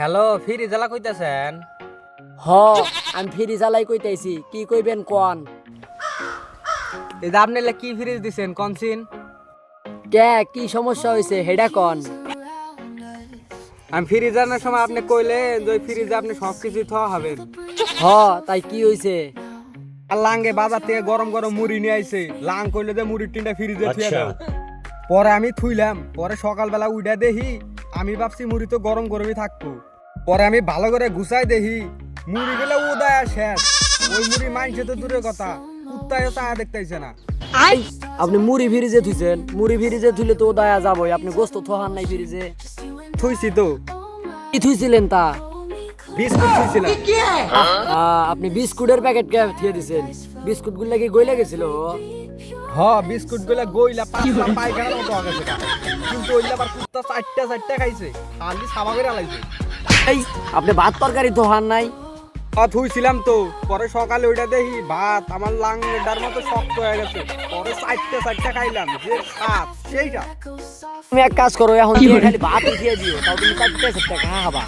Hello ফিরি জেলা কইতাছেন? হ আমি ফিরি জ্বালাই কইতাইছি কি কইবেন কোন? এটা আপনি লে কি ফ্রিজ দিছেন কনসিন কে কি সমস্যা হয়েছে হেডা কন? আমি ফ্রিজ আনার সময় আপনি কইলেন যে ফ্রিজে আপনি সব কিছু থওয়া হবেন হ তাই কি হয়েছে আর লাঙ্গে বাজার থেকে গরম গরম মুড়ি নিয়ে আইছে। লাং কইলে যে মুড়ির টিনটা ফ্রিজে থুয়ে দাও। পরে আমি থুইলাম পরে সকালবেলা উঠে দেখি আমি ভাবছি মুড়ি তো গরম গরমই থাকব। পরে আমি ভালো করে গুছাই দেখি। মুড়ি গেলে উদয় শেষ ওই মুড়ি মানছে তো দূরের কথা। কুত্তায় চায়া দেখতেছে না। আপনি মুড়ি ফ্রিজে থুইছেন। মুড়ি ফ্রিজে থুইলে তো দয়া যাবই। আপনি গোস্ত থহান নাই ফ্রিজে থুইছি তো। কি থুইছিলেন তা? বিস্কুট থুইছিলাম। আহ, আপনি বিস্কুটের প্যাকেট কে থিয়ে দিছেন? বিস্কুটগুলা কি গইলে গেছিল? হ বিস্কুটগুলা গইলা পাতলা পায়খানার মতো হয়ে গেছে। কিন্তু ওইলা আবার কুত্তা চারটা চারটা খাইছে। খালি সাবা করে আলাইছে এই আপনি ভাত তরকারি তো হার নাই। ভাত হইছিলাম তো। পরে সকালে ওইটা দেখি ভাত আমার লাংডার মতো শক্ত হয়ে গেছে। পরে চারটে চারটা খাইলাম যে ভাত সেইটা। তুমি এক কাজ করো এখন খালি ভাত উঠিয়ে দিও তাও তুমি চারটে চারটে খাওয়া খাবা।